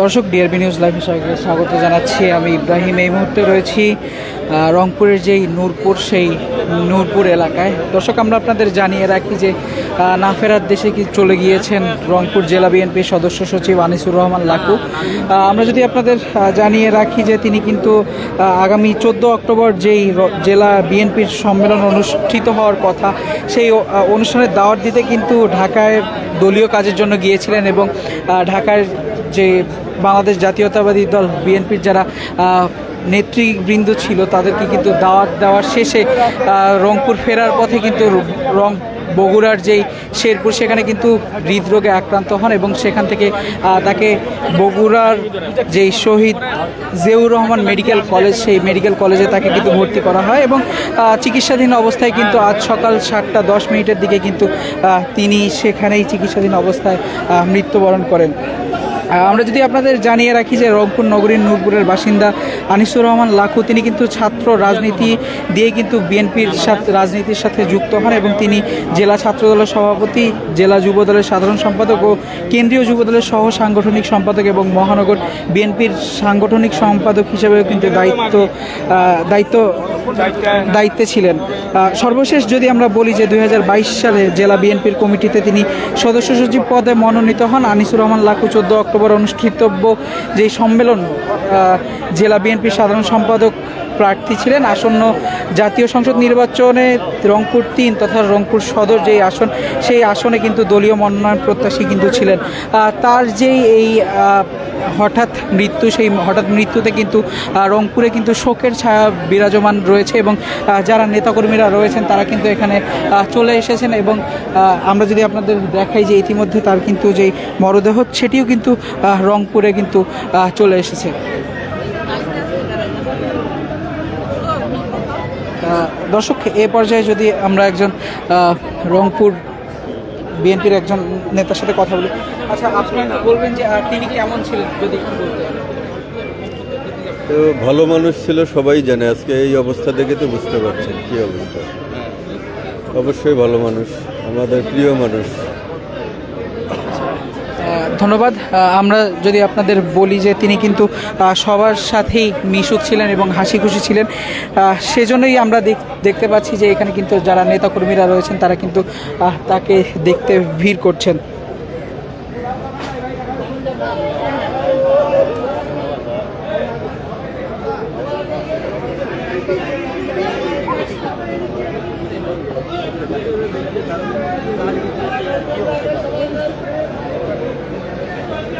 দর্শক DRB news লাইভে স্বাগত জানাচ্ছি। আমি ইব্রাহিম এই মুহূর্তে রয়েছি রংপুরের যেই নূরপুর সেই নূরপুর এলাকায়। দর্শক আমরা আপনাদের জানিয়ে রাখি যে না ফেরার দেশে কি চলে গিয়েছেন রংপুর জেলা বিএনপির সদস্য সচিব আনিসুর রহমান লাকু। আমরা যদি আপনাদের জানিয়ে রাখি যে তিনি কিন্তু আগামী চোদ্দ অক্টোবর যেই জেলা বিএনপির সম্মেলন অনুষ্ঠিত হওয়ার কথা সেই আহ, অনুষ্ঠানের দাওয়াত দিতে কিন্তু ঢাকায় দলীয় কাজের জন্য গিয়েছিলেন এবং ঢাকার যে বাংলাদেশ জাতীয়তাবাদী দল, বিএনপির যারা নেতৃবৃন্দ ছিল, তাদেরকে কিন্তু দাওয়াত দেওয়ার শেষে রংপুর ফেরার পথে কিন্তু রং, বগুড়ার যেই শেরপুর, সেখানে কিন্তু হৃদরোগে আক্রান্ত হন এবং সেখান থেকে তাকে বগুড়ার যেই শহীদ জিয়াউর রহমান মেডিকেল কলেজ, সেই মেডিকেল কলেজে তাকে কিন্তু ভর্তি করা হয় এবং চিকিৎসাধীন অবস্থায় কিন্তু আজ সকাল সাতটা দশ মিনিটের দিকে কিন্তু তিনি সেখানেই চিকিৎসাধীন অবস্থায় মৃত্যুবরণ করেন। আমরা যদি আপনাদের জানিয়ে রাখি যে রংপুর নগরীর নূরপুরের বাসিন্দা আনিসুর রহমান লাখু, তিনি কিন্তু ছাত্র রাজনীতি দিয়ে কিন্তু বিএনপির সাথে, রাজনীতির সাথে যুক্ত হন এবং তিনি জেলা ছাত্রদলের সভাপতি, জেলা যুবদলের সাধারণ সম্পাদক ও কেন্দ্রীয় যুবদলের সহ সাংগঠনিক সম্পাদক এবং মহানগর বিএনপির সাংগঠনিক সম্পাদক হিসেবেও কিন্তু দায়িত্ব দায়িত্ব, দায়িত্বে ছিলেন। সর্বশেষ যদি আমরা বলি যে দু হাজার বাইশ সালে জেলা বিএনপির কমিটিতে তিনি সদস্য সচিব পদে মনোনীত হন আনিসুর রহমান লাকু চোদ্দ অক্টোবর অনুষ্ঠিতব্য যে সম্মেলন জেলা বিএনপির সাধারণ সম্পাদক প্রার্থী ছিলেন। আসন্ন জাতীয় সংসদ নির্বাচনে রংপুর তিন তথা রংপুর সদর যেই আসন, সেই আসনে কিন্তু দলীয় মনোনয়ন প্রত্যাশী কিন্তু ছিলেন। তার যেই এই হঠাৎ মৃত্যু, সেই হঠাৎ মৃত্যুতে কিন্তু রংপুরে কিন্তু শোকের ছায়া বিরাজমান রয়েছে এবং যারা নেতাকর্মীরা রয়েছেন তারা কিন্তু এখানে চলে এসেছেন এবং আমরা যদি আপনাদের দেখাই যে ইতিমধ্যে তার কিন্তু যেই মরদেহ, সেটিও কিন্তু রংপুরে কিন্তু চলে এসেছে। দর্শক, এ পর্যায়ে যদি আমরা একজন রংপুর বিএনপির একজন নেতার সাথে কথা বলি। আচ্ছা আপনি বলবেন যে তিনি কেমন ছিলেন যদি তো ভালো মানুষ ছিল, সবাই জানে। আজকে এই অবস্থা দেখে তো বুঝতে পারছেন কি অবস্থা। অবশ্যই ভালো মানুষ, আমাদের প্রিয় মানুষ। ধন্যবাদ। আমরা যদি আপনাদের বলি যে তিনি কিন্তু সবার সাথেই মিশুক ছিলেন এবং হাসি খুশি ছিলেন সেজন্যই আমরা দেখতে পাচ্ছি যে এখানে কিন্তু যারা নেতাকর্মীরা রয়েছেন, তারা কিন্তু তাকে দেখতে ভিড় করছেন।